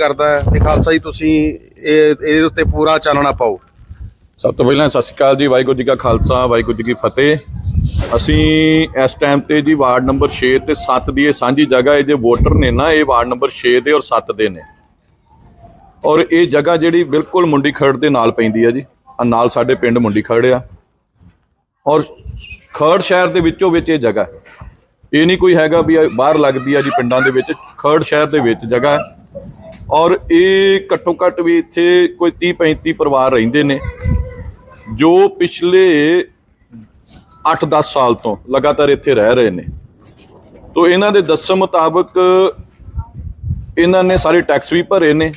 ਕਰਦਾ ਹੈ। ਤੇ ਖਾਲਸਾ ਜੀ, ਤੁਸੀਂ ਇਹ, ਇਹਦੇ ਉੱਤੇ ਪੂਰਾ ਚਾਨਣਾ ਪਾਓ। ਸਭ ਤੋਂ ਪਹਿਲਾਂ ਸਤਿ ਸ਼੍ਰੀ ਅਕਾਲ ਜੀ, ਵਾਹਿਗੁਰੂ ਜੀ ਕਾ ਖਾਲਸਾ, ਵਾਹਿਗੁਰੂ ਜੀ ਕੀ ਫਤਿਹ। ਅਸੀਂ ਇਸ ਟਾਈਮ ਤੇ ਜੀ ਵਾਰਡ ਨੰਬਰ 6 ਤੇ 7 ਦੀ ਇਹ ਸਾਂਝੀ ਜਗ੍ਹਾ ਹੈ ਜੇ ਵੋਟਰ ਨੇ ਨਾ, ਇਹ ਵਾਰਡ ਨੰਬਰ 6 ਦੇ ਔਰ 7 ਦੇ ਨੇ। ਔਰ ਇਹ ਜਗ੍ਹਾ ਜਿਹੜੀ ਬਿਲਕੁਲ ਮੁੰਡੀ ਖੜ ਦੇ ਨਾਲ ਪੈਂਦੀ ਹੈ ਜੀ। ਆ ਨਾਲ ਸਾਡੇ ਪਿੰਡ ਮੁੰਡੀ ਖੜ ਆ। ਔਰ ਖਰੜ ਸ਼ਹਿਰ ਦੇ ਵਿੱਚੋਂ ਵਿੱਚ ਇਹ ਜਗ੍ਹਾ ਇਹ ਨਹੀਂ ਕੋਈ ਹੈਗਾ ਵੀ ਬਾਹਰ ਲੱਗਦੀ ਆ ਜੀ ਪਿੰਡਾਂ ਦੇ ਵਿੱਚ। ਖਰੜ ਸ਼ਹਿਰ ਦੇ ਵਿੱਚ ਜਗ੍ਹਾ ਔਰ ਇਹ ਘੱਟੋ ਘੱਟ ਵੀ ਇੱਥੇ ਕੋਈ 30 35 ਪਰਿਵਾਰ ਰਹਿੰਦੇ ਨੇ, ਜੋ ਪਿਛਲੇ 8-10 ਸਾਲ ਤੋਂ ਲਗਾਤਾਰ ਇੱਥੇ ਰਹਿ ਰਹੇ ਨੇ। ਤੋਂ ਇਹਨਾਂ ਦੇ ਦੱਸਣ ਮੁਤਾਬਕ ਇਹਨਾਂ ਨੇ ਸਾਰੇ ਟੈਕਸ ਵੀ ਭਰੇ ਨੇ,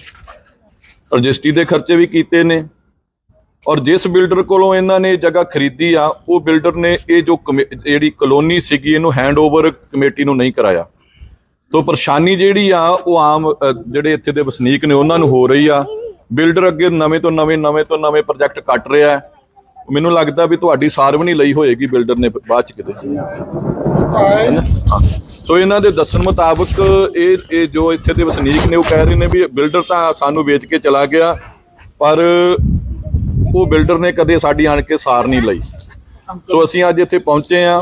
ਰਜਿਸਟਰੀ ਦੇ ਖਰਚੇ ਵੀ ਕੀਤੇ ਨੇ। ਔਰ ਜਿਸ ਬਿਲਡਰ ਕੋਲੋਂ ਇਹਨਾਂ ਨੇ ਜਗ੍ਹਾ ਖਰੀਦੀ ਆ, ਉਹ ਬਿਲਡਰ ਨੇ ਇਹ ਜੋ ਕਮੇ- ਜਿਹੜੀ ਕਲੋਨੀ ਸੀਗੀ, ਇਹਨੂੰ ਹੈਂਡਓਵਰ ਕਮੇਟੀ ਨੂੰ ਨਹੀਂ ਕਰਾਇਆ। ਤੋਂ ਪਰੇਸ਼ਾਨੀ ਜਿਹੜੀ ਆ ਉਹ ਆਮ ਜਿਹੜੇ ਇੱਥੇ ਦੇ ਵਸਨੀਕ ਨੇ ਉਹਨਾਂ ਨੂੰ ਹੋ ਰਹੀ ਆ। ਬਿਲਡਰ ਅੱਗੇ ਨਵੇਂ ਤੋਂ ਨਵੇਂ ਨਵੇਂ ਤੋਂ ਨਵੇਂ ਪ੍ਰੋਜੈਕਟ ਕੱਟ ਰਿਹਾ ਮੈਨੂੰ ਲੱਗਦਾ ਵੀ ਤੁਹਾਡੀ ਸਾਰ ਵੀ ਨਹੀਂ ਲਈ ਹੋਏਗੀ ਬਿਲਡਰ ਨੇ ਬਾਅਦ ਚ ਕਿਤੇ। ਸੋ ਇਹਨਾਂ ਦੇ ਦੱਸਣ ਮੁਤਾਬਕ ਇਹ ਇਹ ਜੋ ਇੱਥੇ ਦੇ ਵਸਨੀਕ ਨੇ ਉਹ ਕਹਿ ਰਹੇ ਨੇ ਵੀ ਬਿਲਡਰ ਤਾਂ ਸਾਨੂੰ ਵੇਚ ਕੇ ਚਲਾ ਗਿਆ ਪਰ ਉਹ ਬਿਲਡਰ ਨੇ ਕਦੇ ਸਾਡੀ ਆਣ ਕੇ ਸਾਰ ਨਹੀਂ ਲਈ। ਸੋ ਅਸੀਂ ਅੱਜ ਇੱਥੇ ਪਹੁੰਚੇ ਆ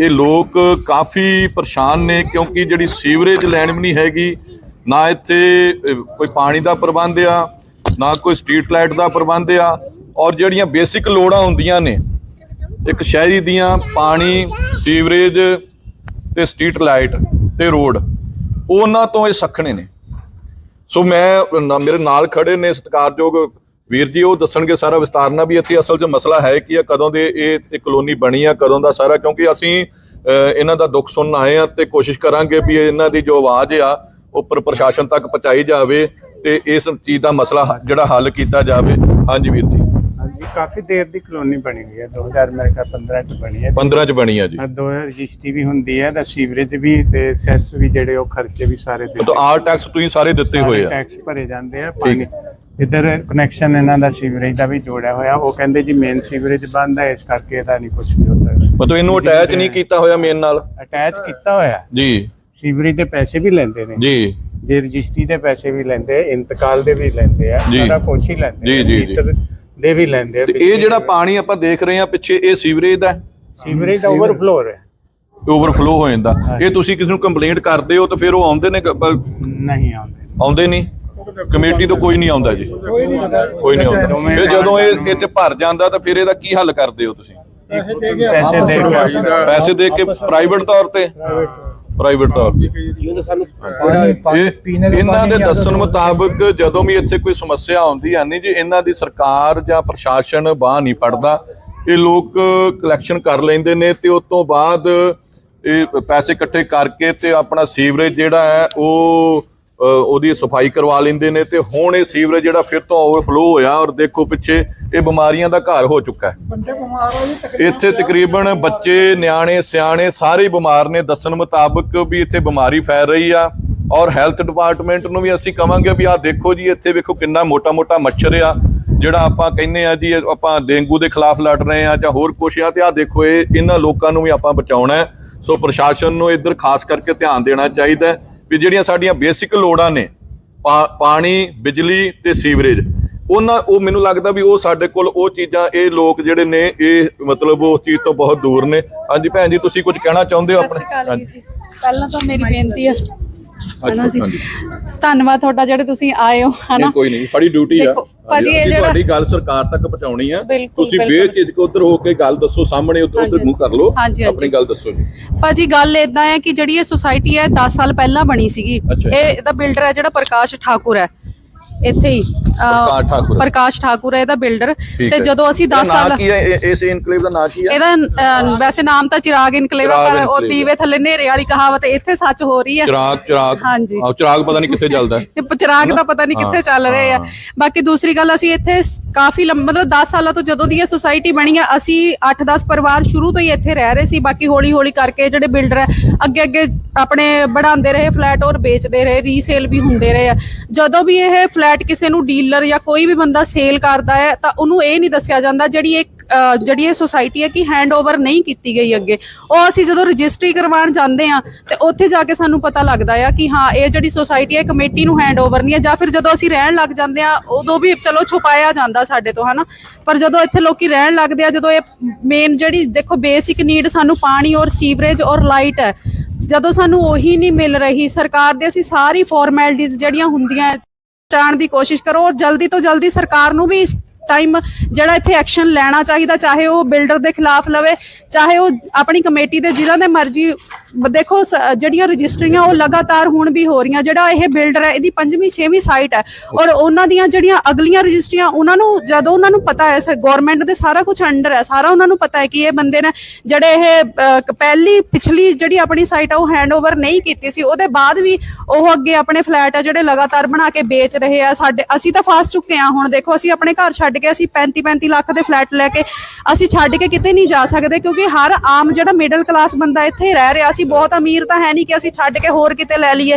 ਇਹ ਲੋਕ ਕਾਫੀ ਪਰੇਸ਼ਾਨ ਨੇ ਕਿਉਂਕਿ ਜਿਹੜੀ ਸੀਵਰੇਜ ਲਾਈਨ ਵੀ ਨਹੀਂ ਹੈਗੀ, ਨਾ ਇੱਥੇ ਕੋਈ ਪਾਣੀ ਦਾ ਪ੍ਰਬੰਧ ਆ, ਨਾ ਕੋਈ ਸਟਰੀਟ ਲਾਈਟ ਦਾ ਪ੍ਰਬੰਧ ਆ, ਔਰ ਜਿਹੜੀਆਂ ਬੇਸਿਕ ਲੋੜਾਂ ਹੁੰਦੀਆਂ ਨੇ, ਇੱਕ ਸ਼ਹਿਰੀ ਦੀਆਂ, ਪਾਣੀ, ਸੀਵਰੇਜ ਤੇ ਸਟਰੀਟ ਲਾਈਟ ਤੇ ਰੋਡ, ਉਹਨਾਂ ਤੋਂ ਇਹ ਸਖਣੇ ਨੇ। ਸੋ ਮੈਂ ਮੇਰੇ ਨਾਲ ਖੜੇ ਨੇ ਸਤਿਕਾਰਯੋਗ ਵੀਰ ਜੀ ਉਹ ਦੱਸਣਗੇ ਸਾਰਾ ਵਿਸਤਾਰ ਨਾਲ ਵੀ ਇੱਥੇ ਅਸਲ 'ਚ ਮਸਲਾ ਹੈ ਕੀ ਆ ਕਦੋਂ ਦੇ ਇਹ ਕਲੋਨੀ ਬਣੀ ਆ ਕਦੋਂ ਦਾ ਸਾਰਾ ਕਿਉਂਕਿ ਅਸੀਂ ਇਹਨਾਂ ਦਾ ਦੁੱਖ ਸੁਣਨ ਆਏ ਆ ਤੇ ਕੋਸ਼ਿਸ਼ ਕਰਾਂਗੇ ਵੀ ਇਹਨਾਂ ਦੀ ਜੋ ਆਵਾਜ਼ ਆ ਉੱਪਰ ਪ੍ਰਸ਼ਾਸਨ ਤੱਕ ਪਹੁੰਚਾਈ ਜਾਵੇ ਤੇ ਇਸ ਚੀਜ਼ ਦਾ ਮਸਲਾ ਹ- ਜਿਹੜਾ ਹੱਲ ਕੀਤਾ ਜਾਵੇ। ਹਾਂਜੀ ਵੀਰ ਜੀ। ਹਾਂਜੀ ਕਾਫੀ ਦੇਰ ਦੀ ਕਲੋਨੀ ਬਣੀ ਹੋਈ ਹੈ 2000 ਮੇਰੇ ਖਿਆਲ 15 ਚ ਬਣੀ ਹੈ। 15 ਚ ਬਣੀ ਆ ਜੀ। ਹਾਂ, ਦੋ ਰਜਿਸਟਰੀ ਵੀ ਹੁੰਦੀ ਹੈ ਦਾ ਸੀਵਰੇਜ ਵੀ ਤੇ ਸੈਸ ਵੀ ਜਿਹੜੇ ਉਹ ਖਰਚੇ ਵੀ ਸਾਰੇ ਉਹ ਤਾਂ ਆਲ ਟੈਕਸ ਤੁਸੀਂ ਸਾਰੇ ਦਿੱਤੇ ਹੋਏ ਆ। ਟੈਕਸ ਭਰੇ ਜਾਂਦੇ ਆ ਪਾਣੀ ਇਧਰ ਕਨੈਕਸ਼ਨ ਇਹਨਾਂ ਦਾ ਸੀਵਰੇਜ ਦਾ ਵੀ ਜੋੜਿਆ ਹੋਇਆ। ਉਹ ਕਹਿੰਦੇ ਜੀ ਮੇਨ ਸੀਵਰੇਜ ਬੰਦ ਹੈ ਇਸ ਕਰਕੇ ਇਹਦਾ ਨਹੀਂ ਕੁਝ ਵੀ ਹੋ ਸਕਦਾ। ਮਤਲਬ ਇਹਨੂੰ ਅਟੈਚ ਨਹੀਂ ਕੀਤਾ ਹੋਇਆ ਮੇਨ ਨਾਲ? ਅਟੈਚ ਕੀਤਾ ਹੋਇਆ। ਜੀ। ਸੀਵਰੇਜ ਦੇ ਪੈਸੇ ਵੀ ਲੈਂਦੇ ਨੇ। ਜੀ। ਜੇ ਰਜਿਸਟਰੀ ਦੇ ਪੈਸੇ ਵੀ ਲੈਂਦੇ ਇੰਤਕਾਲ ਦੇ ਵੀ ਲੈਂਦੇ ਆ। ਸਾਰਾ ਕੁਛ ਹੀ ਲੈਂਦੇ ਜੀ, ਜੀ, ਦੇ ਵੀ ਲੈਂਦੇ ਆ ਇਹ ਜਿਹੜਾ ਪਾਣੀ ਆਪਾਂ ਦੇਖ ਰਹੇ ਆ ਪਿੱਛੇ ਇਹ ਸੀਵਰੇਜ ਦਾ ਸੀਵਰੇਜ ਦਾ ਓਵਰਫਲੋ ਹੈ। ਓਵਰਫਲੋ ਹੋ ਜਾਂਦਾ। ਇਹ ਤੁਸੀਂ ਕਿਸੇ ਨੂੰ ਕੰਪਲੇਂਟ ਕਰਦੇ ਹੋ ਤਾਂ ਫਿਰ ਉਹ ਆਉਂਦੇ ਨੇ ਨਹੀਂ ਆਉਂਦੇ। ਆਉਂਦੇ ਨਹੀਂ ਕਮੇਟੀ ਤੋਂ ਕੋਈ ਨਹੀਂ ਆਉਂਦਾ ਜੀ। ਕੋਈ ਨਹੀਂ ਆਉਂਦਾ। ਦੋਵੇਂ ਫਿਰ ਜਦੋਂ ਇਹ ਇੱਥੇ ਭਰ ਜਾਂਦਾ ਤਾਂ ਫਿਰ ਇਹਦਾ ਕੀ ਹੱਲ ਕਰਦੇ ਹੋ ਤੁਸੀਂ? ਪੈਸੇ ਦੇ ਕੇ ਪੈਸੇ ਦੇ ਕੇ ਪ੍ਰਾਈਵੇਟ ਤੌਰ ਤੇ? ਪ੍ਰਾਈਵੇਟ ਤੌਰ ਤੇ। ਇਹ ਇਹਨਾਂ ਦੇ ਦੱਸਣ ਮੁਤਾਬਕ ਜਦੋਂ ਵੀ ਇੱਥੇ ਕੋਈ ਸਮੱਸਿਆ ਆਉਂਦੀ ਹੈ ਨਹੀਂ ਜੀ ਇਹਨਾਂ ਦੀ ਸਰਕਾਰ ਜਾਂ ਪ੍ਰਸ਼ਾਸਨ ਬਾਹ ਨਹੀਂ ਪੜਦਾ ਇਹ ਲੋਕ ਕਲੈਕਸ਼ਨ ਕਰ ਲੈਂਦੇ ਨੇ ਤੇ ਉਸ ਤੋਂ ਬਾਅਦ ਇਹ ਪੈਸੇ ਇਕੱਠੇ ਕਰਕੇ ਤੇ ਆਪਣਾ ਸੀਵਰੇਜ ਜਿਹੜਾ ਹੈ ਉਹ ਉਹਦੀ ਸਫ਼ਾਈ ਕਰਵਾ ਲੈਂਦੇ ਨੇ ਤੇ ਹੁਣ ਇਹ ਸੀਵਰੇਜ ਜਿਹੜਾ ਫਿਰ ਤੋਂ ਓਵਰਫਲੋ ਹੋਇਆ ਔਰ ਦੇਖੋ ਪਿੱਛੇ ਇਹ ਬਿਮਾਰੀਆਂ ਦਾ ਘਰ ਹੋ ਚੁੱਕਾ ਹੈ। ਇੱਥੇ ਤਕਰੀਬਨ ਬੱਚੇ ਨਿਆਣੇ ਸਿਆਣੇ ਸਾਰੇ ਹੀ ਬਿਮਾਰ ਨੇ। ਦੱਸਣ ਮੁਤਾਬਕ ਵੀ ਇੱਥੇ ਬਿਮਾਰੀ ਫੈਲ ਰਹੀ ਆ ਔਰ ਹੈਲਥ ਡਿਪਾਰਟਮੈਂਟ ਨੂੰ ਵੀ ਅਸੀਂ ਕਵਾਂਗੇ ਵੀ ਆਹ ਦੇਖੋ ਜੀ ਇੱਥੇ ਵੇਖੋ ਕਿੰਨਾ ਮੋਟਾ-ਮੋਟਾ ਮੱਛਰ ਆ ਜਿਹੜਾ ਆਪਾਂ ਕਹਿੰਦੇ ਆ ਜੀ ਆਪਾਂ ਡੇਂਗੂ ਦੇ ਖਿਲਾਫ ਲੜ ਰਹੇ ਆ ਜਾਂ ਹੋਰ ਕੁਛ ਆ ਤੇ ਆਹ ਦੇਖੋ ਇਹ ਇਹਨਾਂ ਲੋਕਾਂ ਨੂੰ ਵੀ ਆਪਾਂ ਬਚਾਉਣਾ ਹੈ। ਸੋ ਪ੍ਰਸ਼ਾਸਨ ਨੂੰ ਇੱਧਰ ਖਾਸ ਕਰਕੇ ਧਿਆਨ ਦੇਣਾ ਚਾਹੀਦਾ ਹੈ। ਵੀ ਜਿਹੜੀਆਂ ਸਾਡੀਆਂ ਬੇਸਿਕ ਲੋੜਾਂ ਨੇ ਪਾਣੀ ਬਿਜਲੀ ਤੇ ਸੀਵਰੇਜ ਉਹਨਾਂ ਉਹ ਮੈਨੂੰ ਲੱਗਦਾ ਵੀ ਉਹ ਸਾਡੇ ਕੋਲ ਉਹ ਚੀਜ਼ਾਂ ਇਹ ਲੋਕ ਜਿਹੜੇ ਨੇ ਇਹ ਮਤਲਬ ਉਸ ਚੀਜ਼ ਤੋਂ ਬਹੁਤ ਦੂਰ ਨੇ। ਹਾਂਜੀ ਭੈਣ ਜੀ ਤੁਸੀਂ ਕੁਝ ਕਹਿਣਾ ਚਾਹੁੰਦੇ ਹੋ ਆਪਣੇ? ਵੀਰ ਜੀ। ਪਹਿਲਾਂ ਤਾਂ ਮੇਰੀ ਬੇਨਤੀ ਆ ਹਨਾ ਜੀ ਹਾਂਜੀ। ਧੰਨਵਾਦ ਤੁਹਾਡਾ ਜਿਹੜੇ ਤੁਸੀਂ ਆਏ ਹੋ ਹਨਾ ਨਹੀਂ ਕੋਈ ਨਹੀਂ ਸਾਡੀ ਡਿਊਟੀ ਆ ਦੇਖੋ, ਭਾਜੀ, ਇਹ ਅਸੀਂ ਜਿਹੜਾ- ਤੁਹਾਡੀ ਗੱਲ ਸਰਕਾਰ ਤੱਕ ਪਹੁੰਚਾਉਣੀ ਆ ਬਿਲਕੁਲ, ਤੁਸੀਂ ਬਿਲਕੁਲ। ਬੇਝਿਜਕ ਉੱਧਰ ਹੋ ਕੇ ਗੱਲ ਦੱਸੋ ਸਾਹਮਣੇ ਉੱਧਰ ਉੱਧਰ ਮੂੰਹ ਕਰ ਲਓ ਹਾਂਜੀ, ਹਾਂਜੀ। ਆਪਣੀ ਗੱਲ ਦੱਸੋ ਜੀ ਭਾਜੀ ਗੱਲ ਇਦਾਂ ਹੈ ਕਿ ਜਿਹੜੀ ਇਹ ਸੁਸਾਇਟੀ ਹੈ 10 ਸਾਲ ਪਹਿਲਾਂ ਬਣੀ ਸੀਗੀ ਅੱਛਾ। ਇਹ ਇਹਦਾ ਬਿਲਡਰ ਹੈ ਜਿਹੜਾ ਪ੍ਰਕਾਸ਼ ਠਾਕੁਰ ਹੈ ਇੱਥੇ ਹੀ ਪ੍ਰਕਾਸ਼ ਠਾਕੁਰ। ਪ੍ਰਕਾਸ਼ ਠਾਕੁਰ ਹੈ ਇਹਦਾ ਬਿਲਡਰ ਤੇ। ਜਦੋਂ ਅਸੀਂ ਇਹਦਾ 10 ਨਾਂ ਸਾਲ ਕੀ ਹੈ ਇਸ ਇਨਕਲੇਵ ਦਾ ਨਾਂ ਕੀ ਹੈ ਇਹਦਾ ਵੈਸੇ ਨਾਮ ਤਾਂ ਚਿਰਾਗ ਇਨਕਲੇਵ ਪਰ ਉਹ। ਦੀਵੇ ਥੱਲੇ ਨੇਰੇ ਵਾਲੀ ਕਹਾਵਤ ਇੱਥੇ ਸੱਚ ਹੋ ਰਹੀ ਹੈ ਚਿਰਾਗ ਚਿਰਾਗ ਹਾਂਜੀ। ਆਹ ਚਿਰਾਗ ਪਤਾ ਨਹੀਂ ਕਿੱਥੇ ਚੱਲਦਾ ਹੈ। ਤੇ ਚਿਰਾਗ ਦਾ ਪਤਾ ਨਹੀਂ ਕਿੱਥੇ ਚੱਲ ਰਹੇ ਆ। ਬਾਕੀ ਦੂਸਰੀ ਗੱਲ ਅਸੀਂ ਇੱਥੇ ਕਾਫੀ ਮਤਲਬ 10 ਸਾਲਾਂ ਤੋਂ ਜਦੋਂ ਦੀ ਇਹ ਸੁਸਾਇਟੀ ਬਣੀ ਆ ਅਸੀਂ 8-10 ਪਰਿਵਾਰ ਸ਼ੁਰੂ ਤੋਂ ਹੀ ਇੱਥੇ ਰਹਿ ਰਹੇ ਸੀ ਬਾਕੀ ਹੌਲੀ ਹੌਲੀ ਕਰਕੇ ਜਿਹੜੇ ਬਿਲਡਰ ਹੈ ਅੱਗੇ ਅੱਗੇ ਆਪਣੇ बढ़ाਉਂਦੇ ਰਹੇ ਫਲੈਟ ਔਰ ਵੇਚਦੇ ਰਹੇ ਰੀਸੇਲ ਵੀ ਹੁੰਦੇ ਰਹੇ ਆ ਜਦੋਂ ਵੀ ਇਹ ਫਲੈਟ ਕਿਸੇ ਨੂੰ ਡੀਲਰ ਜਾਂ ਕੋਈ ਵੀ ਬੰਦਾ ਸੇਲ ਕਰਦਾ ਹੈ, ਤਾਂ ਉਹਨੂੰ ਇਹ ਨਹੀਂ ਦੱਸਿਆ ਜਾਂਦਾ ਜਿਹੜੀ ਇਹ ਜਿਹੜੀ ਇਹ ਸੁਸਾਇਟੀ ਹੈ ਕਿ ਹੈਂਡਓਵਰ ਨਹੀਂ ਕੀਤੀ ਗਈ ਅੱਗੇ। ਉਹ ਅਸੀਂ ਜਦੋਂ ਰਜਿਸਟਰੀ ਕਰਵਾਉਣ ਜਾਂਦੇ ਆ ਤੇ ਉੱਥੇ ਜਾ ਕੇ ਸਾਨੂੰ ਪਤਾ ਲੱਗਦਾ ਆ ਕਿ ਹਾਂ, ਇਹ ਜਿਹੜੀ ਸੁਸਾਇਟੀ ਹੈ, ਕਮੇਟੀ ਨੂੰ ਹੈਂਡਓਵਰ ਨਹੀਂ ਹੈ, ਜਾਂ ਫਿਰ ਜਦੋਂ ਅਸੀਂ ਰਹਿਣ ਲੱਗ ਜਾਂਦੇ ਆ ਉਦੋਂ ਵੀ ਚਲੋ ਛੁਪਾਇਆ ਜਾਂਦਾ ਸਾਡੇ ਤੋਂ, ਹਨਾ। ਪਰ ਜਦੋਂ ਇੱਥੇ ਲੋਕੀ ਰਹਿਣ ਲੱਗਦੇ ਆ, ਜਦੋਂ ਇਹ ਮੇਨ ਜਿਹੜੀ, ਦੇਖੋ ਬੇਸਿਕ ਨੀਡ ਸਾਨੂੰ ਪਾਣੀ ਔਰ ਸੀਵਰੇਜ ਔਰ ਲਾਈਟ ਹੈ, ਜਦੋਂ ਸਾਨੂੰ ਉਹੀ ਨਹੀਂ ਮਿਲ ਰਹੀ, ਸਰਕਾਰ ਦੇ ਅਸੀਂ ਸਾਰੀ ਫਾਰਮੈਲਿਟੀਆਂ ਜਿਹੜੀਆਂ ਹੁੰਦੀਆਂ ਚਾਣ ਦੀ ਕੋਸ਼ਿਸ਼ ਕਰੋ ਔਰ ਜਲਦੀ ਤੋਂ ਜਲਦੀ ਸਰਕਾਰ ਨੂੰ ਵੀ ਇਸ ਟਾਈਮ ਜਿਹੜਾ ਇੱਥੇ ਐਕਸ਼ਨ ਲੈਣਾ ਚਾਹੀਦਾ, ਚਾਹੇ ਉਹ ਬਿਲਡਰ ਦੇ ਖਿਲਾਫ ਲਵੇ, ਚਾਹੇ ਉਹ ਆਪਣੀ ਕਮੇਟੀ ਦੇ ਜਿਨ੍ਹਾਂ ਦੇ ਮਰਜ਼ੀ, ਦੇਖੋ ਸ- ਜਿਹੜੀਆਂ ਰਜਿਸਟਰੀਆਂ ਉਹ ਲਗਾਤਾਰ ਹੁਣ ਵੀ ਹੋ ਰਹੀਆਂ, ਜਿਹੜਾ ਇਹ ਬਿਲਡਰ ਹੈ, ਇਹਦੀ ਪੰਜਵੀਂ, ਛੇਵੀਂ ਸਾਈਟ ਹੈ। ਔਰ ਉਹਨਾਂ ਦੀਆਂ ਜਿਹੜੀਆਂ ਅਗਲੀਆਂ ਰਜਿਸਟਰੀਆਂ, ਉਹਨਾਂ ਨੂੰ ਜਦੋਂ ਉਹਨਾਂ ਨੂੰ ਪਤਾ ਹੈ, ਸਰ ਗਵਰਨਮੈਂਟ ਦੇ ਸਾਰਾ ਕੁਝ ਅੰਡਰ ਹੈ, ਸਾਰਾ ਉਹਨਾਂ ਨੂੰ ਪਤਾ ਹੈ ਕਿ ਇਹ ਬੰਦੇ ਨੇ ਜਿਹੜੇ ਇਹ ਪਹਿਲੀ, ਪਿਛਲੀ ਜਿਹੜੀ ਆਪਣੀ ਸਾਈਟ ਆ, ਉਹ ਹੈਂਡਓਵਰ ਨਹੀਂ ਕੀਤੀ ਸੀ। ਉਹਦੇ ਬਾਅਦ ਵੀ ਉਹ ਅੱਗੇ ਆਪਣੇ ਫਲੈਟ ਆ ਜਿਹੜੇ ਲਗਾਤਾਰ ਬਣਾ ਕੇ ਵੇਚ ਰਹੇ ਆ। ਸਾਡੇ, ਅਸੀਂ ਤਾਂ ਫਸ ਚੁੱਕੇ ਆ ਹੁਣ, ਦੇਖੋ, ਅਸੀਂ ਆਪਣੇ ਘਰ ਛੱਡ ਕੇ ਅਸੀਂ 35 35 ਲੱਖ ਦੇ ਫਲੈਟ ਲੈ ਕੇ ਅਸੀਂ ਛੱਡ ਕੇ ਕਿਤੇ ਨਹੀਂ ਜਾ ਸਕਦੇ ਕਿਉਂਕਿ ਹਰ ਆਮ ਜਿਹੜਾ ਮਿਡਲ ਕਲਾਸ ਬੰਦਾ ਇੱਥੇ ਰਹਿ ਰਿਹਾ ਅਸੀਂ ਬਹੁਤ ਅਮੀਰ ਤਾਂ ਹੈ ਨਹੀਂ ਕਿ ਅਸੀਂ ਛੱਡ ਕੇ ਹੋਰ ਕਿਤੇ ਲੈ ਲਈਏ।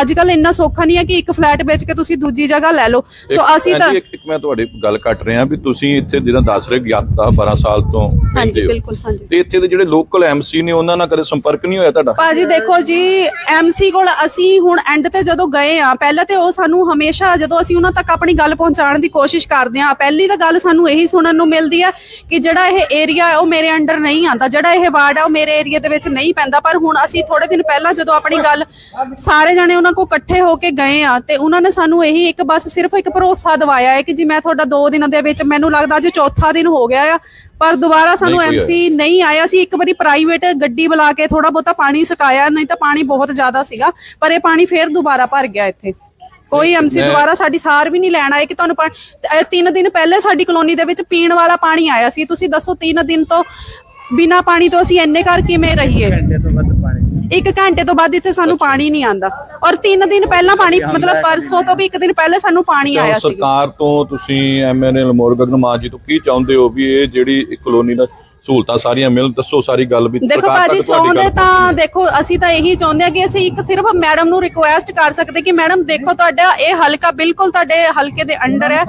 ਅੱਜ ਕੱਲ ਇੰਨਾ ਸੌਖਾ ਨਹੀਂ ਹੈ ਕਿ ਇੱਕ ਫਲੈਟ ਵੇਚ ਕੇ ਤੁਸੀਂ ਦੂਜੀ ਜਗ੍ਹਾ ਲੈ ਲਓ। ਸੋ ਅਸੀਂ ਤਾਂ ਇੱਕ ਇੱਕ ਮੈਂ ਤੁਹਾਡੀ ਗੱਲ ਕੱਟ ਰਿਹਾ ਵੀ ਤੁਸੀਂ ਇੱਥੇ ਜਿਹੜਾ ਦੱਸ ਰਹੇ ਗਿਆ 10 12 ਸਾਲ ਤੋਂ ਹਾਂਜੀ। ਬਿਲਕੁਲ ਹਾਂਜੀ। ਤੇ ਇੱਥੇ ਦੇ ਜਿਹੜੇ ਲੋਕਲ ਐਮਸੀ ਨੇ ਉਹਨਾਂ ਨਾਲ ਕਦੇ ਸੰਪਰਕ ਨਹੀਂ ਹੋਇਆ ਤੁਹਾਡਾ? ਭਾਜੀ ਦੇਖੋ ਜੀ ਐਮਸੀ ਕੋਲ ਅਸੀਂ ਹੁਣ ਐਂਡ ਤੇ ਜਦੋਂ ਗਏ ਆ ਪਹਿਲਾਂ ਤੇ ਉਹ ਸਾਨੂੰ ਹਮੇਸ਼ਾ ਜਦੋਂ ਅਸੀਂ ਉਹਨਾਂ ਤੱਕ ਆਪਣੀ ਗੱਲ ਪਹੁੰਚਾਉਣ ਦੀ ਕੋਸ਼ਿਸ਼ ਕਰਦੇ ਆ ਪਹਿਲੀ ਤਾਂ ਗੱਲ ਸਾਨੂੰ ਇਹੀ ਸੁਣਨ ਨੂੰ ਮਿਲਦੀ ਆ ਕਿ ਜਿਹੜਾ ਇਹ ਏਰੀਆ ਹੈ ਉਹ ਮੇਰੇ ਅੰਡਰ ਨਹੀਂ ਆਂਦਾ ਜਿਹੜਾ ਇਹ ਵਾਰਡ ਆ ਉਹ ਮੇਰੇ ਏਰੀਆ ਦੇ ਵਿੱਚ ਨਹੀਂ ਪੈਂਦਾ। ਪਰ ਹੁਣ ਅਸੀਂ ਥੋੜੇ ਦਿਨ ਪਹਿਲਾਂ ਜਦੋਂ ਆਪਣੀ ਗੱਲ ਸਾਰੇ ਜਣੇ ਉਹਨਾਂ ਕੋਲ ਇਕੱਠੇ ਹੋ ਕੇ ਗਏ ਆ ਤੇ ਉਹਨਾਂ ਨੇ ਸਾਨੂੰ ਇਹੀ ਇੱਕ ਬਸ ਸਿਰਫ ਇੱਕ ਭਰੋਸਾ ਦਿਵਾਇਆ ਹੈ ਕਿ ਜੀ ਮੈਂ ਤੁਹਾਡਾ 2 ਦਿਨਾਂ ਦੇ ਵਿੱਚ ਮੈਨੂੰ ਲੱਗਦਾ ਅੱਜ ਚੌਥਾ ਦਿਨ ਹੋ ਗਿਆ ਆ ਪਰ ਦੁਬਾਰਾ ਸਾਨੂੰ ਐਮਸੀ ਨਹੀਂ ਆਇਆ। ਸੀ ਇੱਕ ਵਾਰੀ ਪ੍ਰਾਈਵੇਟ ਗੱਡੀ ਬੁਲਾ ਕੇ ਥੋੜਾ ਬਹੁਤਾ ਪਾਣੀ ਸੁਕਾਇਆ ਨਹੀਂ ਤਾਂ ਪਾਣੀ ਬਹੁਤ ਜ਼ਿਆਦਾ ਸੀਗਾ ਪਰ ਇਹ ਪਾਣੀ ਫੇਰ ਦੁਬਾਰਾ ਭਰ ਗਿਆ ਇੱਥੇ। ਕੋਈ ਐਮਸੀ ਦੁਬਾਰਾ ਸਾਡੀ ਸਾਰ ਵੀ ਨਹੀਂ ਲੈਣ ਆਏ ਕਿ ਤੁਹਾਨੂੰ ਤਿੰਨ ਦਿਨ ਪਹਿਲੇ ਸਾਡੀ ਕਲੋਨੀ ਦੇ ਵਿੱਚ ਪੀਣ ਵਾਲਾ ਪਾਣੀ ਆਇਆ ਸੀ। ਤੁਸੀਂ ਦੱਸੋ ਤਿੰਨ ਦਿਨ ਤੋਂ ਬਿਨਾ ਪਾਣੀ ਤੋਂ ਅਸੀਂ ਇੰਨੇ ਘਰ ਕਿਵੇਂ ਰਹੀਏ? ਘੰਟੇ ਤੋਂ ਵੱਧ ਪਾਣੀ ਇੱਕ ਘੰਟੇ ਤੋਂ ਬਾਅਦ ਇੱਥੇ ਸਾਨੂੰ ਪਾਣੀ ਨਹੀਂ ਆਂਦਾ ਔਰ ਤਿੰਨ ਦਿਨ ਪਹਿਲਾਂ ਪਾਣੀ ਮਤਲਬ ਪਰਸੋਂ ਤੋਂ ਵੀ ਇੱਕ ਦਿਨ ਪਹਿਲੇ ਸਾਨੂੰ ਪਾਣੀ ਆਇਆ ਸੀ ਸਰਕਾਰ ਤੋਂ ਤੁਸੀਂ ਐਮਐਨਏ ਲਮੋਰ ਗਗਨਮਾਨ ਜੀ ਤੋਂ ਕੀ ਚਾਹੁੰਦੇ ਹੋ ਵੀ ਇਹ ਜਿਹੜੀ ਕਲੋਨੀ ਦਾ ਸਹੂਲਤਾਂ ਸਾਰੀਆਂ ਮਿਲਣ ਦੱਸੋ ਸਾਰੀ ਗੱਲ ਵੀ ਦੇਖੋ ਭਾਜੀ ਚਾਹੁੰਦੇ ਤਾਂ ਦੇਖੋ ਅਸੀਂ ਤਾਂ ਇਹੀ ਚਾਹੁੰਦੇ ਆ ਕਿ ਅਸੀਂ ਇੱਕ ਸਿਰਫ ਮੈਡਮ ਨੂੰ ਰਿਕੁਐਸਟ ਕਰ ਸਕਦੇ ਕਿ ਮੈਡਮ ਦੇਖੋ ਤੁਹਾਡਾ ਇਹ ਹਲਕਾ ਬਿਲਕੁਲ ਤੁਹਾਡੇ ਹਲਕੇ ਦੇ ਅੰਡਰ ਹੈ।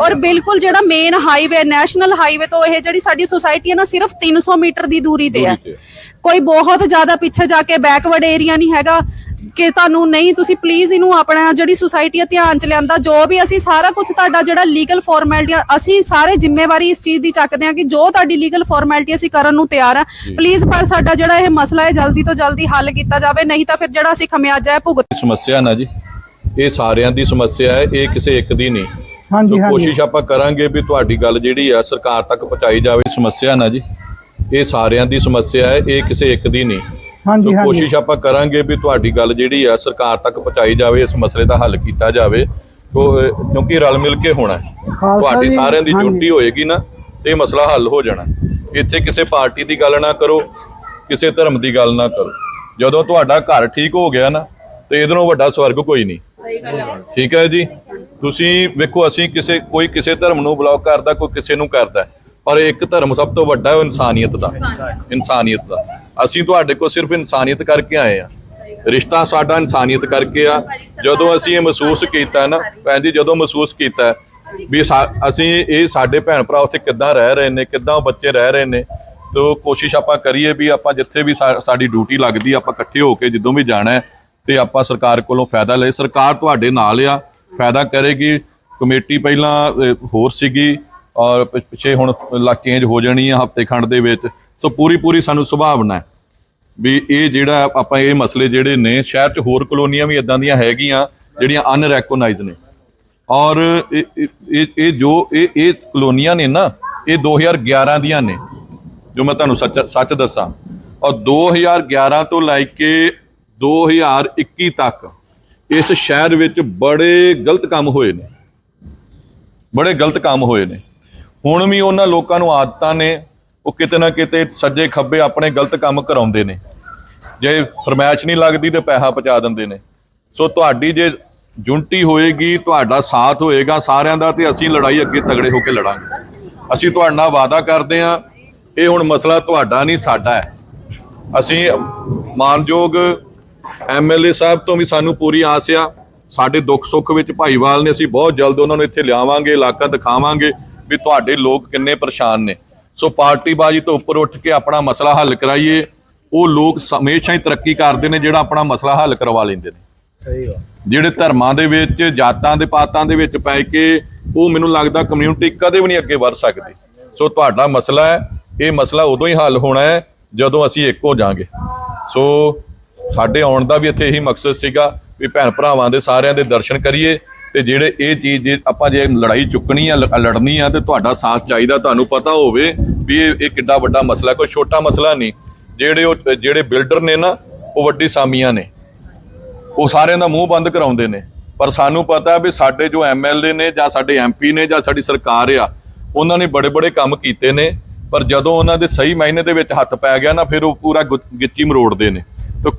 ਔਰ ਬਿਲਕੁਲ ਜਿਹੜਾ ਮੇਨ ਹਾਈਵੇ ਨੈਸ਼ਨਲ ਹਾਈਵੇ ਤੋਂ ਇਹ ਜਿਹੜੀ ਸਾਡੀ ਸੁਸਾਇਟੀ ਹੈ ਨਾ ਸਿਰਫ 300 ਮੀਟਰ ਦੀ ਦੂਰੀ ਤੇ ਹੈ। ਕੋਈ ਬਹੁਤ ਜ਼ਿਆਦਾ ਪਿੱਛੇ ਜਾ ਕੇ ਬੈਕਵਰਡ ਏਰੀਆ ਨਹੀਂ ਹੈਗਾ। ਕਿ ਤੁਹਾਨੂੰ ਨਹੀਂ ਤੁਸੀਂ ਪਲੀਜ਼ ਇਹਨੂੰ ਆਪਣਾ ਜਿਹੜੀ ਸੁਸਾਇਟੀ ਆ ਧਿਆਨ ਚ ਲਿਆਂਦਾ ਜੋ ਵੀ ਅਸੀਂ ਸਾਰਾ ਕੁਝ ਤੁਹਾਡਾ ਜਿਹੜਾ ਲੀਗਲ ਫਾਰਮੈਲਿਟੀਆਂ ਅਸੀਂ ਸਾਰੇ ਜ਼ਿੰਮੇਵਾਰੀ ਇਸ ਚੀਜ਼ ਦੀ ਚੱਕਦੇ ਹਾਂ ਕਿ ਜੋ ਤੁਹਾਡੀ ਲੀਗਲ ਫਾਰਮੈਲਿਟੀ ਅਸੀਂ ਕਰਨ ਨੂੰ ਤਿਆਰ ਆ ਪਲੀਜ਼ ਪਰ ਸਾਡਾ ਜਿਹੜਾ ਇਹ ਮਸਲਾ ਹੈ ਜਲਦੀ ਤੋਂ ਜਲਦੀ ਹੱਲ ਕੀਤਾ ਜਾਵੇ ਨਹੀਂ ਤਾਂ ਫਿਰ ਜਿਹੜਾ ਅਸੀਂ ਖਮਿਆਜਾ ਹੈ ਭੁਗਤ ਸਮੱਸਿਆ ਨਾ ਜੀ ਇਹ ਸਾਰਿਆਂ ਦੀ ਸਮੱਸਿਆ ਹੈ ਇਹ ਕਿਸੇ ਇੱਕ ਦੀ ਨਹੀਂ। ਹਾਂਜੀ ਸੋ ਕੋਸ਼ਿਸ਼ ਆਪਾਂ ਕਰਾਂਗੇ ਵੀ ਤੁਹਾਡੀ ਗੱਲ ਜਿਹੜੀ ਆ ਸਰਕਾਰ ਤੱਕ ਪਹੁੰਚਾਈ ਜਾਵੇ ਸਮੱਸਿਆ ਨਾ ਜੀ। ਇਹ ਸਾਰਿਆਂ ਦੀ ਸਮੱਸਿਆ ਹੈ ਇਹ ਕਿਸੇ ਇੱਕ ਦੀ ਨਹੀਂ। ਹਾਂਜੀ ਸੋ ਕੋਸ਼ਿਸ਼ ਆਪਾਂ ਕਰਾਂਗੇ ਵੀ ਤੁਹਾਡੀ ਗੱਲ ਜਿਹੜੀ ਆ ਸਰਕਾਰ ਤੱਕ ਪਹੁੰਚਾਈ ਜਾਵੇ ਇਸ ਮਸਲੇ ਦਾ ਹੱਲ ਕੀਤਾ ਜਾਵੇ। ਕਿਉਂਕਿ ਰਲ ਮਿਲ ਕੇ ਹੋਣਾ ਹੈ। ਤੁਹਾਡੀ ਸਾਰਿਆਂ ਦੀ ਹਾਂਜੀ। ਜੁਟੀ ਹੋਏਗੀ ਨਾ ਤੇ ਇਹ ਮਸਲਾ ਹੱਲ ਹੋ ਜਾਣਾ। ਇੱਥੇ ਕਿਸੇ ਪਾਰਟੀ ਦੀ ਗੱਲ ਨਾ ਕਰੋ ਕਿਸੇ ਧਰਮ ਦੀ ਗੱਲ ਨਾ ਕਰੋ। ਜਦੋਂ ਤੁਹਾਡਾ ਘਰ ਠੀਕ ਹੋ ਗਿਆ ਨਾ ਤੇ ਇਧਰੋਂ ਵੱਡਾ ਸਵਰਗ ਕੋਈ ਨਹੀਂ। ਠੀਕ ਹੈ ਜੀ? ਤੁਸੀਂ ਵੇਖੋ ਅਸੀਂ ਕਿਸੇ ਕੋਈ ਕਿਸੇ ਧਰਮ ਨੂੰ ਬਲੌਕ ਕਰਦਾ ਕੋਈ ਕਿਸੇ ਨੂੰ ਕਰਦਾ ਪਰ ਇੱਕ ਧਰਮ ਸਭ ਤੋਂ ਵੱਡਾ ਹੈ ਉਹ ਇਨਸਾਨੀਅਤ ਦਾ। ਇਨਸਾਨੀਅਤ ਦਾ। ਅਸੀਂ ਤੁਹਾਡੇ ਕੋਲ ਸਿਰਫ ਇਨਸਾਨੀਅਤ ਕਰਕੇ ਆਏ ਆ ਰਿਸ਼ਤਾ ਸਾਡਾ ਇਨਸਾਨੀਅਤ ਕਰਕੇ ਆ। ਜਦੋਂ ਅਸੀਂ ਇਹ ਮਹਿਸੂਸ ਕੀਤਾ ਨਾ, ਭੈਣ ਜੀ, ਜਦੋਂ ਮਹਿਸੂਸ ਕੀਤਾ, ਵੀ ਸਾ- ਅਸੀਂ ਇਹ ਸਾਡੇ ਭੈਣ ਭਰਾ ਉੱਥੇ ਕਿੱਦਾਂ ਰਹਿ ਰਹੇ ਨੇ, ਕਿੱਦਾਂ ਉਹ ਬੱਚੇ ਰਹਿ ਰਹੇ ਨੇ, ਤੋ ਕੋਸ਼ਿਸ਼ ਆਪਾਂ ਕਰੀਏ ਵੀ ਆਪਾਂ ਜਿੱਥੇ ਵੀ ਸਾਡੀ ਡਿਊਟੀ ਲੱਗਦੀ ਆਪਾਂ ਇਕੱਠੇ ਹੋ ਕੇ ਜਦੋਂ ਵੀ ਜਾਣਾ ਹੈ, ਤੇ ਆਪਾਂ ਸਰਕਾਰ ਕੋਲੋਂ ਫਾਇਦਾ ਲਏ। ਸਰਕਾਰ ਤੁਹਾਡੇ ਨਾਲ ਆ, ਫਾਇਦਾ ਕਰੇਗੀ। ਕਮੇਟੀ ਪਹਿਲਾਂ ਹੋਰ ਸੀਗੀ, ਔਰ ਪਿੱਛੇ ਹੁਣ ਲਾ ਚੇਂਜ ਹੋ ਜਾਣੀ ਆ ਹਫ਼ਤੇ ਖੰਡ ਦੇ ਵਿੱਚ। ਸੋ ਪੂਰੀ ਪੂਰੀ ਸਾਨੂੰ ਸੁਭਾਵਨਾ ਹੈ। ਵੀ ਇਹ ਜਿਹੜਾ ਆਪਾਂ ਇਹ ਮਸਲੇ ਜਿਹੜੇ ਨੇ, ਸ਼ਹਿਰ 'ਚ ਹੋਰ ਕਲੋਨੀਆਂ ਵੀ ਇਦਾਂ ਦੀਆਂ ਹੈਗੀਆਂ, ਜਿਹੜੀਆਂ ਅਨਰੈਕੋਗਨਾਈਜ਼ ਨੇ। ਔਰ ਇਹ, ਇਹ- ਜੋ ਇਹ ਇਹ ਕਲੋਨੀਆਂ ਨੇ ਨਾ, ਇਹ 2011 ਦੀਆਂ ਨੇ, ਜੋ ਮੈਂ ਤੁਹਾਨੂੰ ਸੱਚ ਸੱਚ ਦੱਸਾਂ। ਔਰ 2011 ਤੋਂ ਲੈ ਕੇ 2021 ਤੱਕ ਇਸ ਸ਼ਹਿਰ ਵਿੱਚ ਬੜੇ ਗਲਤ ਕੰਮ ਹੋਏ ਨੇ। ਬੜੇ ਗਲਤ ਕੰਮ ਹੋਏ ਨੇ। ਹੁਣ ਵੀ ਉਹਨਾਂ ਲੋਕਾਂ ਨੂੰ ਆਦਤਾਂ ਨੇ ਉਹ ਕਿਤੇ ਨਾ ਕਿਤੇ ਸੱਜੇ ਖੱਬੇ ਆਪਣੇ ਗਲਤ ਕੰਮ ਕਰਾਉਂਦੇ ਨੇ। ਜੇ ਫਰਮਾਇਸ਼ ਨਹੀਂ ਲੱਗਦੀ ਤੇ ਪੈਸਾ ਪਹੁੰਚਾ ਦਿੰਦੇ ਨੇ। ਸੋ ਤੁਹਾਡੀ ਜੇ ਜੁੰਟੀ ਹੋਏਗੀ, ਤੁਹਾਡਾ ਸਾਥ ਹੋਏਗਾ ਸਾਰਿਆਂ ਦਾ ਤੇ ਅਸੀਂ ਲੜਾਈ ਅੱਗੇ ਤਗੜੇ ਹੋ ਕੇ ਲੜਾਂਗੇ। ਅਸੀਂ ਤੁਹਾਡੇ ਨਾਲ ਵਾਅਦਾ ਕਰਦੇ ਹਾਂ, ਇਹ ਹੁਣ ਮਸਲਾ ਤੁਹਾਡਾ ਨਹੀਂ, ਸਾਡਾ ਹੈ। ਅਸੀਂ ਮਾਨਯੋਗ ਐਮਐਲਏ ਸਾਹਿਬ ਤੋਂ ਵੀ ਸਾਨੂੰ ਪੂਰੀ ਆਸ ਆ। ਸਾਡੇ ਦੁੱਖ ਸੁੱਖ ਵਿੱਚ ਭਾਈਵਾਲ ਨੇ, ਅਸੀਂ ਬਹੁਤ ਜਲਦ ਉਹਨਾਂ ਨੂੰ ਇੱਥੇ ਲਿਆਵਾਂਗੇ, ਇਲਾਕਾ ਦਿਖਾਵਾਂਗੇ ਵੀ ਤੁਹਾਡੇ ਲੋਕ ਕਿੰਨੇ ਪਰੇਸ਼ਾਨ ਨੇ। ਸੋ ਪਾਰਟੀਬਾਜ਼ੀ ਤੋਂ ਉੱਪਰ ਉੱਠ ਕੇ ਆਪਣਾ ਮਸਲਾ ਹੱਲ ਕਰਾਈਏ। ਉਹ ਲੋਕ ਹਮੇਸ਼ਾ ਹੀ ਤਰੱਕੀ ਕਰਦੇ ਨੇ ਜਿਹੜਾ ਆਪਣਾ ਮਸਲਾ ਹੱਲ ਕਰਵਾ ਲੈਂਦੇ ਨੇ। ਜਿਹੜੇ ਧਰਮਾਂ ਦੇ ਵਿੱਚ ਜਾਤਾਂ ਦੇ ਪਾਤਾਂ ਦੇ ਵਿੱਚ ਪੈ ਕੇ ਉਹ ਮੈਨੂੰ ਲੱਗਦਾ ਕਮਿਊਨਿਟੀ ਕਦੇ ਵੀ ਨਹੀਂ ਅੱਗੇ ਵਧ ਸਕਦੀ। ਸੋ ਤੁਹਾਡਾ ਮਸਲਾ ਹੈ ਇਹ ਮਸਲਾ ਉਦੋਂ ਹੀ ਹੱਲ ਹੋਣਾ ਹੈ ਜਦੋਂ ਅਸੀਂ ਇੱਕ ਹੋ ਜਾਾਂਗੇ। ਸੋ ਸਾਡੇ ਆਉਣ ਦਾ ਵੀ ਇੱਥੇ ਇਹੀ ਮਕਸਦ ਸੀਗਾ ਵੀ ਭੈਣ ਭਰਾਵਾਂ ਦੇ ਸਾਰਿਆਂ ਦੇ ਦਰਸ਼ਨ ਕਰੀਏ। ਤੇ ਜਿਹੜੇ ਇਹ ਚੀਜ਼ ਜੇ ਆਪਾਂ ਜੇ ਲੜਾਈ ਚੁੱਕਣੀ ਆ, ਲ- ਲੜਨੀ ਆ, ਤੇ ਤੁਹਾਡਾ ਸਾਥ ਚਾਹੀਦਾ, ਤੁਹਾਨੂੰ ਪਤਾ ਹੋਵੇ ਵੀ ਇਹ ਇਹ ਕਿੱਡਾ ਵੱਡਾ ਮਸਲਾ, ਕੋਈ ਛੋਟਾ ਮਸਲਾ ਨਹੀਂ। ਜਿਹੜੇ ਉਹ, ਜਿਹੜੇ ਬਿਲਡਰ ਨੇ ਨਾ, ਉਹ ਵੱਡੀ ਸਾਮੀਆਂ ਨੇ। ਉਹ ਸਾਰਿਆਂ ਦਾ ਮੂੰਹ ਬੰਦ ਕਰਾਉਂਦੇ ਨੇ। ਪਰ ਸਾਨੂੰ ਪਤਾ ਵੀ ਸਾਡੇ ਜੋ ਐਮਐਲਏ ਨੇ ਜਾਂ ਸਾਡੇ ਐਮਪੀ ਨੇ ਜਾਂ ਸਾਡੀ ਸਰਕਾਰ ਆ, ਉਹਨਾਂ ਨੇ ਬੜੇ ਬੜੇ ਕੰਮ ਕੀਤੇ ਨੇ। ਪਰ ਜਦੋਂ ਉਹਨਾਂ ਦੇ ਸਹੀ ਮਾਇਨੇ ਦੇ ਵਿੱਚ ਹੱਥ ਪੈ ਗਿਆ ਨਾ, ਫਿਰ ਉਹ ਪੂਰਾ ਗੁ- ਗਿੱਚੀ ਮਰੋੜਦੇ ਨੇ। ਤੇ